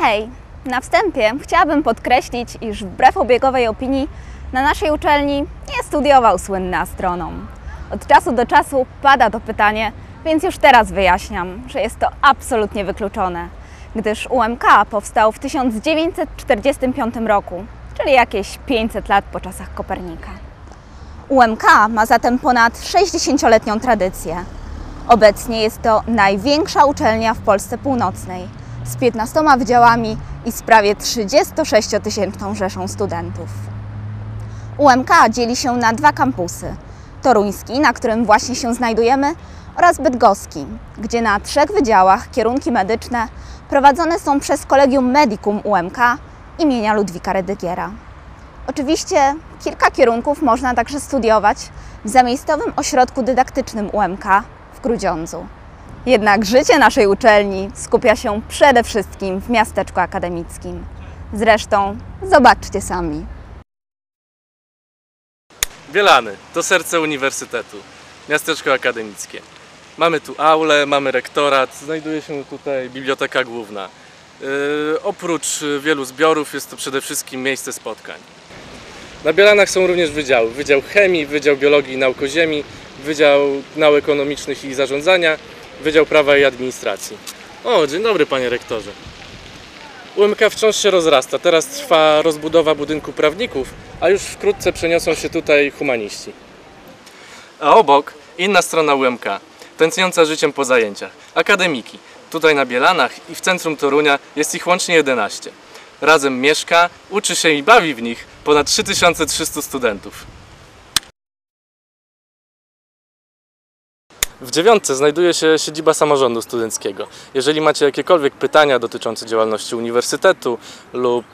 Hej, na wstępie chciałabym podkreślić, iż wbrew obiegowej opinii na naszej uczelni nie studiował słynny astronom. Od czasu do czasu pada to pytanie, więc już teraz wyjaśniam, że jest to absolutnie wykluczone, gdyż UMK powstał w 1945 roku, czyli jakieś 500 lat po czasach Kopernika. UMK ma zatem ponad 60-letnią tradycję. Obecnie jest to największa uczelnia w Polsce Północnej z 15 wydziałami i z prawie 36-tysięczną rzeszą studentów. UMK dzieli się na dwa kampusy: toruński, na którym właśnie się znajdujemy, oraz bydgoski, gdzie na trzech wydziałach kierunki medyczne prowadzone są przez Kolegium Medicum UMK imienia Ludwika Redygiera. Oczywiście kilka kierunków można także studiować w zamiejscowym ośrodku dydaktycznym UMK w Grudziądzu. Jednak życie naszej uczelni skupia się przede wszystkim w miasteczku akademickim. Zresztą zobaczcie sami. Bielany to serce uniwersytetu, miasteczko akademickie. Mamy tu aulę, mamy rektorat, znajduje się tutaj biblioteka główna. Yy, oprócz wielu zbiorów jest to przede wszystkim miejsce spotkań. Na Bielanach są również wydziały. Wydział Chemii, Wydział Biologii i Nauk o Ziemi, Wydział Nauk Ekonomicznych i Zarządzania, Wydział Prawa i Administracji. O, dzień dobry panie rektorze. UMK wciąż się rozrasta. Teraz trwa rozbudowa budynku prawników, a już wkrótce przeniosą się tutaj humaniści. A obok inna strona UMK, tętniąca życiem po zajęciach. Akademiki. Tutaj na Bielanach i w centrum Torunia jest ich łącznie 11. Razem mieszka, uczy się i bawi w nich ponad 3300 studentów. W dziewiątce znajduje się siedziba samorządu studenckiego. Jeżeli macie jakiekolwiek pytania dotyczące działalności uniwersytetu lub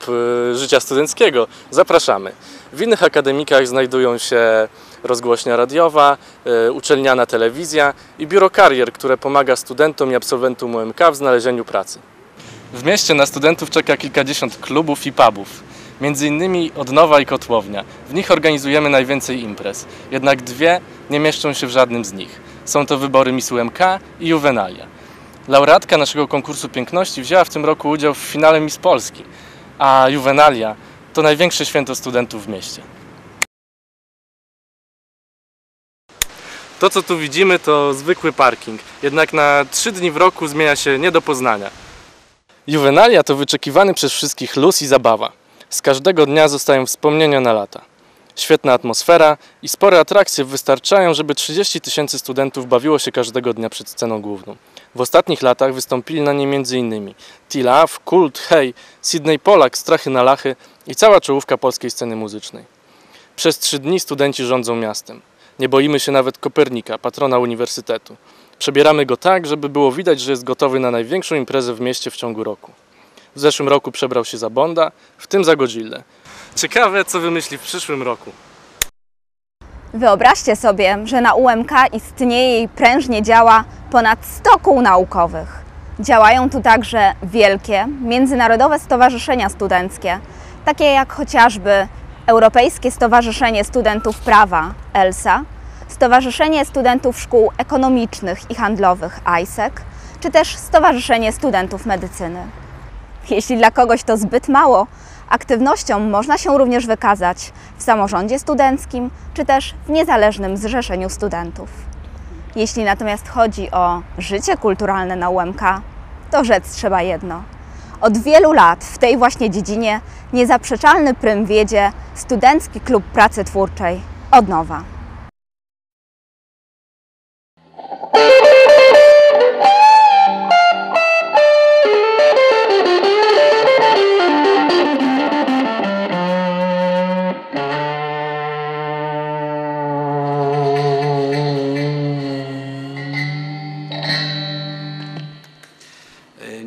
y, życia studenckiego, zapraszamy. W innych akademikach znajdują się rozgłośnia radiowa, y, uczelniana telewizja i biuro karier, które pomaga studentom i absolwentom UMK w znalezieniu pracy. W mieście na studentów czeka kilkadziesiąt klubów i pubów. Między innymi Odnowa i Kotłownia. W nich organizujemy najwięcej imprez. Jednak dwie nie mieszczą się w żadnym z nich. Są to wybory Miss UMK i Juvenalia. Laureatka naszego konkursu piękności wzięła w tym roku udział w finale Miss Polski, a Juvenalia to największe święto studentów w mieście. To co tu widzimy to zwykły parking, jednak na trzy dni w roku zmienia się nie do poznania. Juvenalia to wyczekiwany przez wszystkich luz i zabawa. Z każdego dnia zostają wspomnienia na lata. Świetna atmosfera i spore atrakcje wystarczają, żeby 30 tysięcy studentów bawiło się każdego dnia przed sceną główną. W ostatnich latach wystąpili na niej m.in. Tilaw, Kult, Hej, Sydney Polak, Strachy na Lachy i cała czołówka polskiej sceny muzycznej. Przez trzy dni studenci rządzą miastem. Nie boimy się nawet Kopernika, patrona uniwersytetu. Przebieramy go tak, żeby było widać, że jest gotowy na największą imprezę w mieście w ciągu roku. W zeszłym roku przebrał się za Bonda, w tym za Godzillę. Ciekawe, co wymyśli w przyszłym roku. Wyobraźcie sobie, że na UMK istnieje i prężnie działa ponad 100 kół naukowych. Działają tu także wielkie, międzynarodowe stowarzyszenia studenckie, takie jak chociażby Europejskie Stowarzyszenie Studentów Prawa ELSA, Stowarzyszenie Studentów Szkół Ekonomicznych i Handlowych ISEC, czy też Stowarzyszenie Studentów Medycyny. Jeśli dla kogoś to zbyt mało, aktywnością można się również wykazać w samorządzie studenckim, czy też w niezależnym zrzeszeniu studentów. Jeśli natomiast chodzi o życie kulturalne na UMK, to rzec trzeba jedno. Od wielu lat w tej właśnie dziedzinie niezaprzeczalny prym wiedzie Studencki Klub Pracy Twórczej od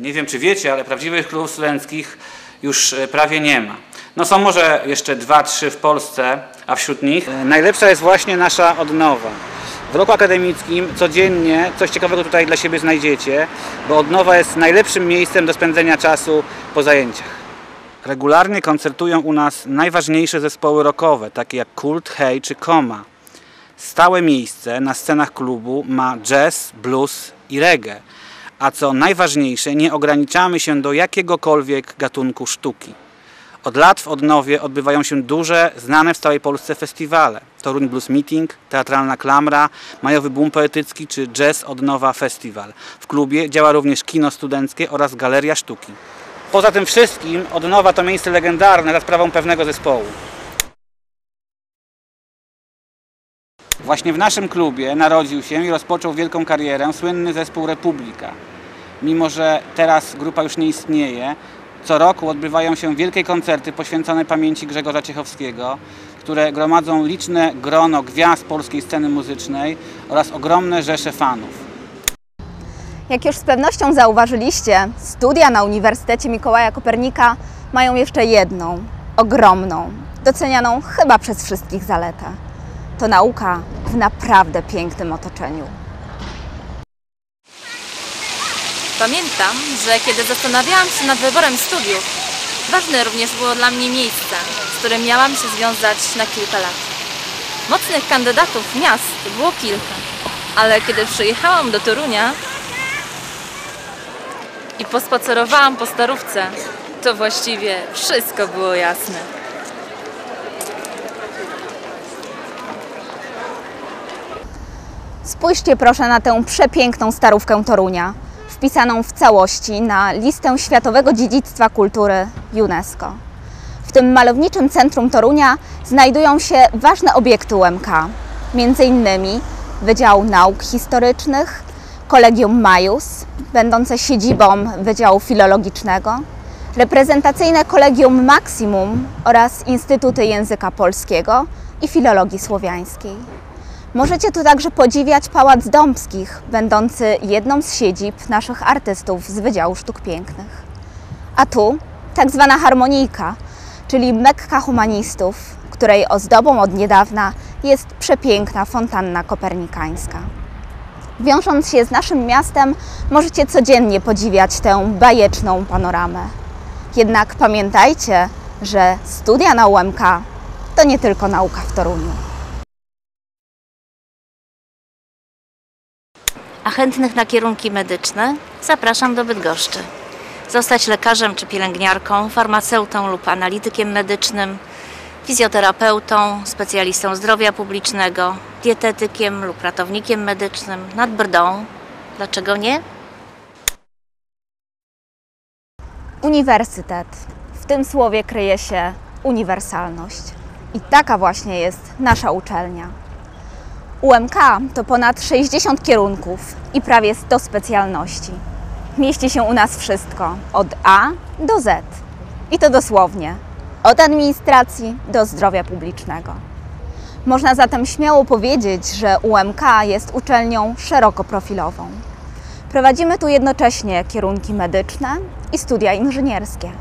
Nie wiem, czy wiecie, ale prawdziwych klubów studenckich już e, prawie nie ma. No są może jeszcze dwa, trzy w Polsce, a wśród nich e, najlepsza jest właśnie nasza odnowa. W roku akademickim codziennie coś ciekawego tutaj dla siebie znajdziecie, bo odnowa jest najlepszym miejscem do spędzenia czasu po zajęciach. Regularnie koncertują u nas najważniejsze zespoły rockowe, takie jak Kult, Hey czy Koma. Stałe miejsce na scenach klubu ma jazz, blues i reggae a co najważniejsze, nie ograniczamy się do jakiegokolwiek gatunku sztuki. Od lat w Odnowie odbywają się duże, znane w całej Polsce festiwale. Toruń Blues Meeting, Teatralna Klamra, Majowy Boom Poetycki czy Jazz Odnowa Festiwal. W klubie działa również kino studenckie oraz galeria sztuki. Poza tym wszystkim Odnowa to miejsce legendarne za sprawą pewnego zespołu. Właśnie w naszym klubie narodził się i rozpoczął wielką karierę słynny zespół Republika. Mimo, że teraz grupa już nie istnieje, co roku odbywają się wielkie koncerty poświęcone pamięci Grzegorza Ciechowskiego, które gromadzą liczne grono gwiazd polskiej sceny muzycznej oraz ogromne rzesze fanów. Jak już z pewnością zauważyliście, studia na Uniwersytecie Mikołaja Kopernika mają jeszcze jedną, ogromną, docenianą chyba przez wszystkich zaletę. To nauka w naprawdę pięknym otoczeniu. Pamiętam, że kiedy zastanawiałam się nad wyborem studiów, ważne również było dla mnie miejsce, z którym miałam się związać na kilka lat. Mocnych kandydatów miast było kilka, ale kiedy przyjechałam do Torunia i pospacerowałam po starówce, to właściwie wszystko było jasne. Spójrzcie proszę na tę przepiękną starówkę Torunia, wpisaną w całości na listę Światowego Dziedzictwa Kultury UNESCO. W tym malowniczym centrum Torunia znajdują się ważne obiekty UMK, m.in. Wydział Nauk Historycznych, Kolegium Majus, będące siedzibą Wydziału Filologicznego, reprezentacyjne Kolegium Maximum oraz Instytuty Języka Polskiego i Filologii Słowiańskiej. Możecie tu także podziwiać Pałac Dąbskich, będący jedną z siedzib naszych artystów z Wydziału Sztuk Pięknych. A tu tak zwana harmonijka, czyli Mekka humanistów, której ozdobą od niedawna jest przepiękna fontanna kopernikańska. Wiążąc się z naszym miastem, możecie codziennie podziwiać tę bajeczną panoramę. Jednak pamiętajcie, że studia na UMK to nie tylko nauka w Toruniu. A chętnych na kierunki medyczne zapraszam do Bydgoszczy. Zostać lekarzem czy pielęgniarką, farmaceutą lub analitykiem medycznym, fizjoterapeutą, specjalistą zdrowia publicznego, dietetykiem lub ratownikiem medycznym nad brdą. Dlaczego nie? Uniwersytet. W tym słowie kryje się uniwersalność. I taka właśnie jest nasza uczelnia. UMK to ponad 60 kierunków i prawie 100 specjalności. Mieści się u nas wszystko, od A do Z. I to dosłownie, od administracji do zdrowia publicznego. Można zatem śmiało powiedzieć, że UMK jest uczelnią szerokoprofilową. Prowadzimy tu jednocześnie kierunki medyczne i studia inżynierskie.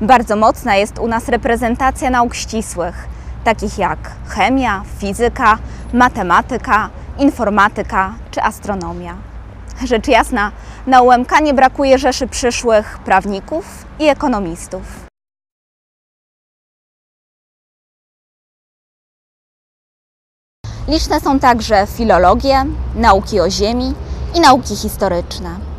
Bardzo mocna jest u nas reprezentacja nauk ścisłych, takich jak chemia, fizyka, matematyka, informatyka czy astronomia. Rzecz jasna, na UMK nie brakuje rzeszy przyszłych prawników i ekonomistów. Liczne są także filologie, nauki o ziemi i nauki historyczne.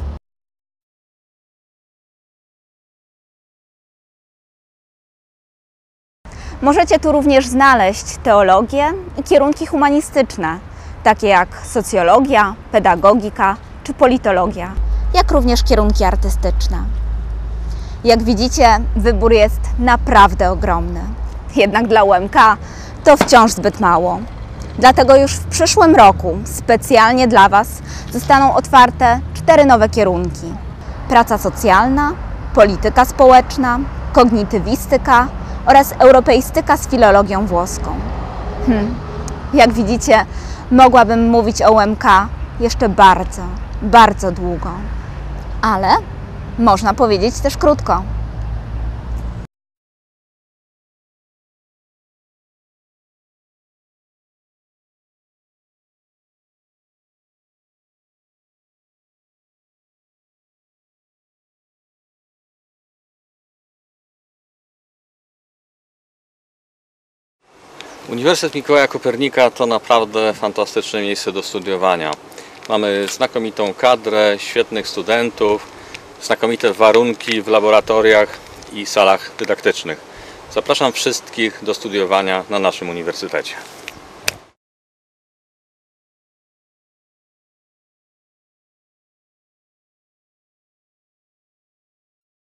Możecie tu również znaleźć teologię i kierunki humanistyczne, takie jak socjologia, pedagogika czy politologia, jak również kierunki artystyczne. Jak widzicie, wybór jest naprawdę ogromny. Jednak dla UMK to wciąż zbyt mało. Dlatego już w przyszłym roku specjalnie dla Was zostaną otwarte cztery nowe kierunki: praca socjalna, polityka społeczna, kognitywistyka oraz europeistyka z filologią włoską. Hmm. Jak widzicie, mogłabym mówić o UMK jeszcze bardzo, bardzo długo. Ale można powiedzieć też krótko. Uniwersytet Mikołaja Kopernika to naprawdę fantastyczne miejsce do studiowania. Mamy znakomitą kadrę, świetnych studentów, znakomite warunki w laboratoriach i salach dydaktycznych. Zapraszam wszystkich do studiowania na naszym uniwersytecie.